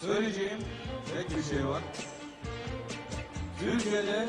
Söyleyeceğim tek bir şey var. Türkiye'de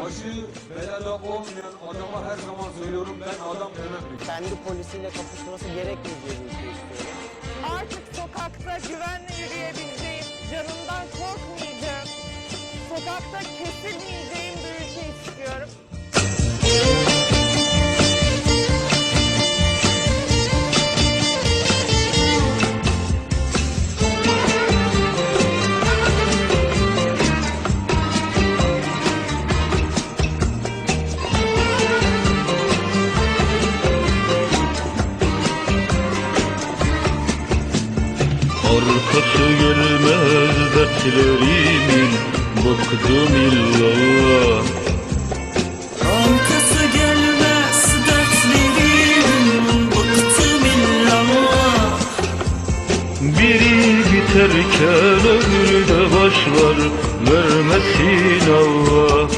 başı belada olmayan adama her zaman söylüyorum ben adam demem. kendi polisiyle kapışması gerekmeyeceği bir ülke istiyorum. Artık sokakta güvenle yürüyebileceğim, canımdan korkmayacağım, sokakta kesilmeyeceğim bir ülke istiyorum. Arkası gelmez dertlerimin Bıktım illallah Arkası gelmez dertlerimin Bıktım illallah Biri biterken öbürü de başlar Vermesin Allah.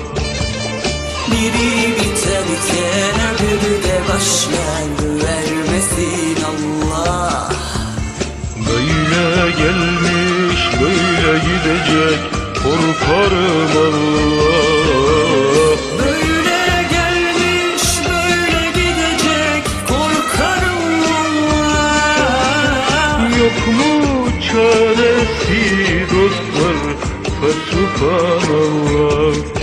Biri biterken öbürü de başlar böyle gidecek Korkarım Allah Böyle gelmiş böyle gidecek Korkarım Allah Yok mu çaresi dostlar? Fesubhanallah Yok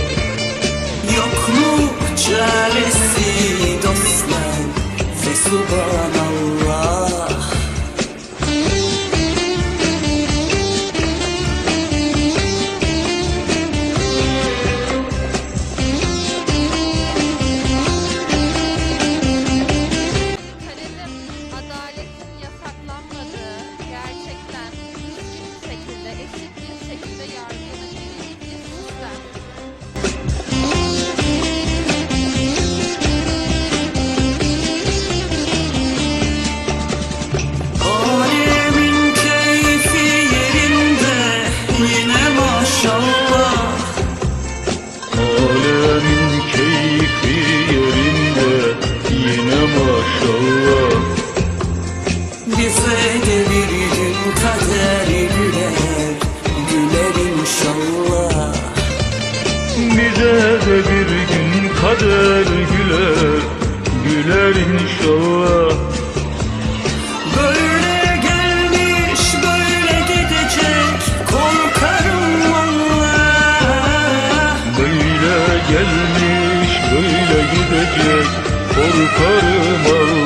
Bize de bir gün kader güler Güler inşallah. Bize de bir gün kader güler Güler inşallah. Böyle gelmiş böyle gidecek Korkarım valla Böyle gelmiş böyle gidecek Korkarım Allah